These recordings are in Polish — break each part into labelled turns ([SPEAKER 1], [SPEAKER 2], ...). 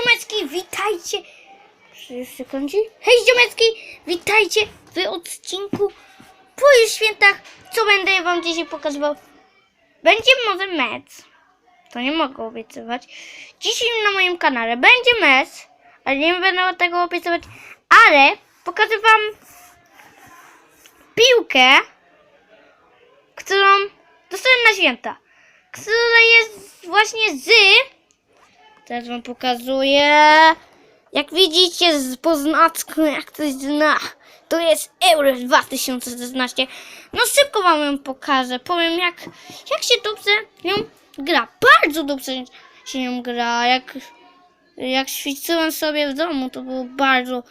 [SPEAKER 1] ziomeczki, witajcie. Się kończy? Hej ziomeczki, witajcie w odcinku po już świętach. Co będę wam dzisiaj pokazywał? Będzie może mecz. To nie mogę obiecywać. Dzisiaj na moim kanale będzie mecz, ale nie będę tego obiecywać. Ale pokażę wam piłkę, którą dostałem na święta. Która jest właśnie z... Teraz wam pokazuję. Jak widzicie z poznaczku, jak ktoś zna, to jest Euro 2016. No szybko wam ją pokażę. Powiem jak, jak się dobrze nią gra. Bardzo dobrze się nią gra. Jak, jak ćwiczyłem sobie w domu, to było bardzo...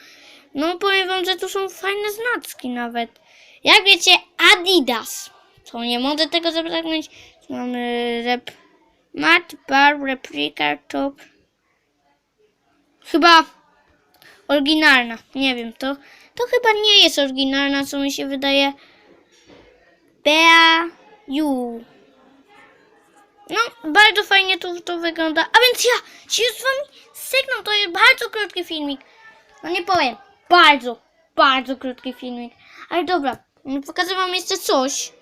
[SPEAKER 1] No powiem wam, że tu są fajne znaczki nawet. Jak wiecie, Adidas. To nie mogę tego zabraknąć. Mamy rep... Mat, bar, replika, top. Chyba oryginalna. Nie wiem, to, to chyba nie jest oryginalna, co mi się wydaje. Bea Ju. No, bardzo fajnie to, to wygląda. A więc ja się z wami sygnał. To jest bardzo krótki filmik. No nie powiem. Bardzo, bardzo krótki filmik. Ale dobra, pokażę wam jeszcze coś.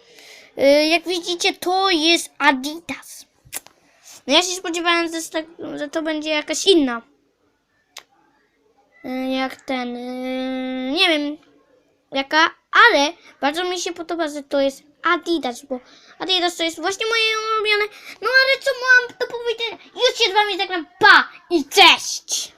[SPEAKER 1] Yy, Jak widzicie, to jest Adidas. No ja się spodziewałem, że, tak, że to będzie jakaś inna. Yy, Jak ten. yy, Nie wiem jaka, ale bardzo mi się podoba, że to jest Adidas, bo Adidas to jest właśnie moje ulubione. No ale co mam do powiedzenia? Już się z wami zagram. Pa i cześć!